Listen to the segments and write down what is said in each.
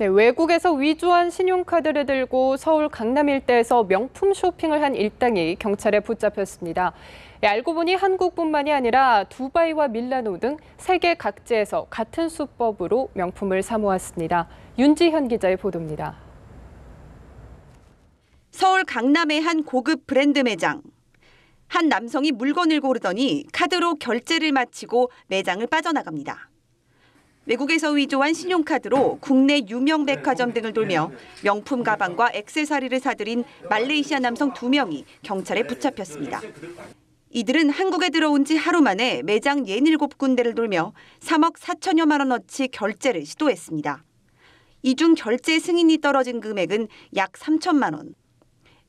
네, 외국에서 위조한 신용카드를 들고 서울 강남 일대에서 명품 쇼핑을 한 일당이 경찰에 붙잡혔습니다. 네, 알고 보니 한국뿐만이 아니라 두바이와 밀라노 등 세계 각지에서 같은 수법으로 명품을 사모았습니다. 윤지현 기자의 보도입니다. 서울 강남의 한 고급 브랜드 매장. 한 남성이 물건을 고르더니 카드로 결제를 마치고 매장을 빠져나갑니다. 외국에서 위조한 신용카드로 국내 유명 백화점 등을 돌며 명품 가방과 액세서리를 사들인 말레이시아 남성 두명이 경찰에 붙잡혔습니다. 이들은 한국에 들어온 지 하루 만에 매장 67군데를 돌며 3억 4천여만 원어치 결제를 시도했습니다. 이 중 결제 승인이 떨어진 금액은 약 3천만 원.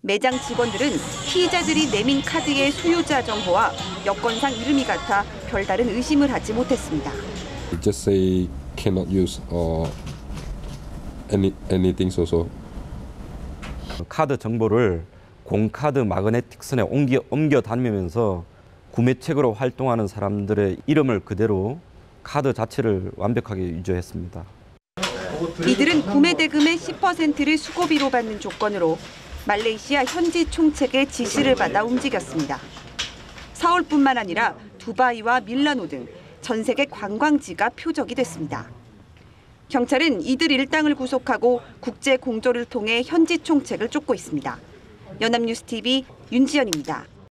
매장 직원들은 피의자들이 내민 카드의 소유자 정보와 여권상 이름이 같아 별다른 의심을 하지 못했습니다. It just say cannot use or any anything so so. 카드 정보를 공카드 마그네틱선에 옮겨, 옮겨 다니면서 구매책으로 활동하는 사람들의 이름을 그대로 카드 자체를 완벽하게 유저했습니다. 이들은 구매 대금의 10%를 수고비로 받는 조건으로 말레이시아 현지 총책의 지시를 받아 움직였습니다. 서울뿐만 아니라 두바이와 밀라노 등 전 세계 관광지가 표적이 됐습니다. 경찰은 이들 일당을 구속하고 국제 공조를 통해 현지 총책을 쫓고 있습니다. 연합뉴스 TV 윤지연입니다.